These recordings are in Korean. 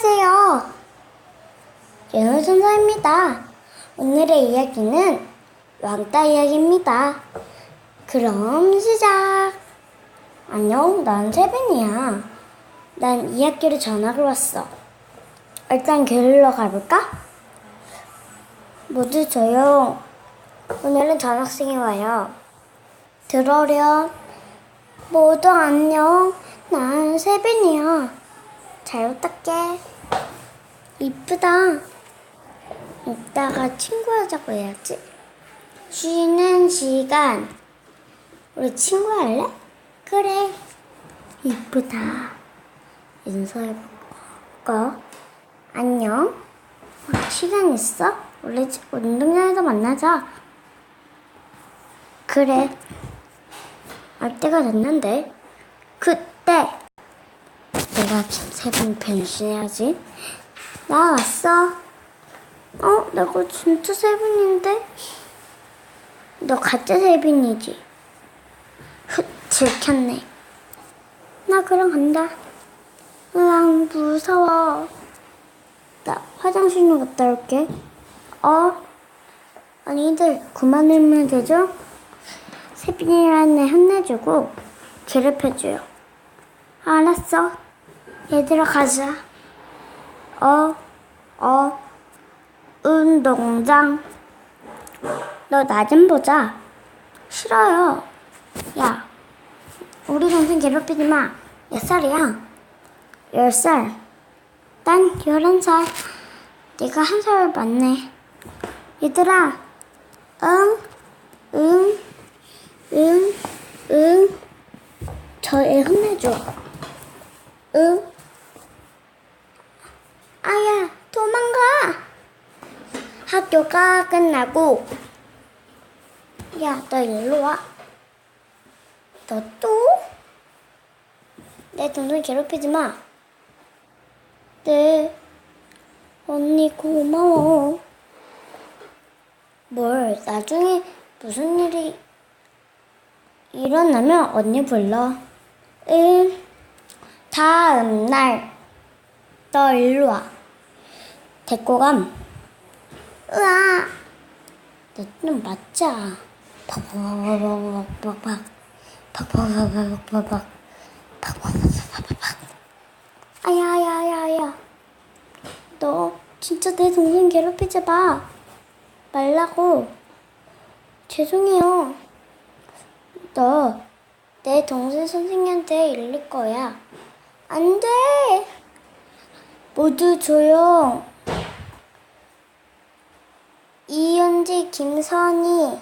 안녕하세요. 윤호 선사입니다. 오늘의 이야기는 왕따 이야기입니다. 그럼 시작. 안녕, 난 세빈이야. 난 이 학교로 전학을 왔어. 일단 교실로 가볼까? 모두 조용. 오늘은 전학생이 와요. 들어렴. 모두 안녕. 난 세빈이야. 잘 부탁해. 이쁘다. 이따가 친구하자고 해야지. 쉬는 시간. 우리 친구 할래? 그래. 이쁘다. 인사해볼까? 안녕. 어, 시간 있어? 우리 집 운동장에서 만나자. 그래. 알 때가 됐는데. 그때. 내가 세번 변신해야지. 나 왔어. 어? 내가 진짜 세빈인데? 너 가짜 세빈이지? 흑, 들켰네. 나 그럼 간다. 으앙, 무서워. 나 화장실 좀 갔다 올게. 어? 아니들, 그만 울면 되죠? 세빈이라는 애 혼내주고 괴롭혀줘요. 알았어. 얘들아 가자. 어, 어, 운동장. 너 나 좀 보자. 싫어요. 야, 우리 동생 괴롭히지 마. 몇 살이야? 열 살. 난 열한 살. 네가 한 살 많네. 얘들아, 응, 응, 응, 응. 저애 혼내줘. 응. 아야, 도망가! 학교가 끝나고, 야, 너 일로 와. 너 또? 내 동생 괴롭히지 마. 네. 언니 고마워. 뭘, 나중에 무슨 일이 일어나면 언니 불러. 응. 다음 날. 너 일로 와. 데리고 감. 으아. 너좀 맞자. 팍팍팍팍팍팍. 팍팍팍팍팍팍. 팍팍팍팍팍팍. 아야야야야. 너 진짜 내 동생 괴롭히지 마. 말라고. 죄송해요. 너 내 동생 선생님한테 일릴 거야. 안 돼. 모두 조용. 이은지, 김선희,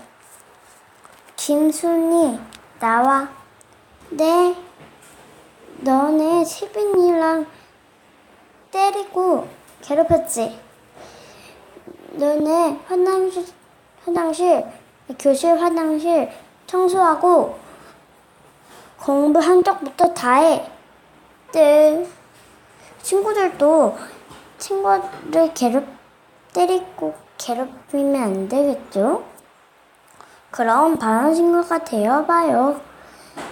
김순희, 나와. 네. 너네 세빈이랑 때리고 괴롭혔지? 너네 화장실, 화장실, 교실 화장실 청소하고 공부 한쪽부터 다 해. 네. 친구들도 친구를 괴롭, 때리고 괴롭히면 안 되겠죠? 그럼 바른 친구가 되어봐요.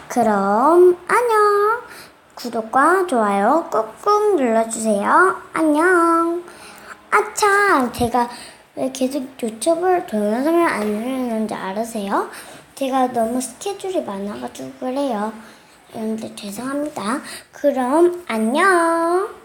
그럼 안녕. 구독과 좋아요 꾹꾹 눌러주세요. 안녕. 아차, 제가 왜 계속 유튜브를 동영상을 안 올리는지 알으세요? 제가 너무 스케줄이 많아가지고 그래요. 여러분들 죄송합니다. 그럼 안녕.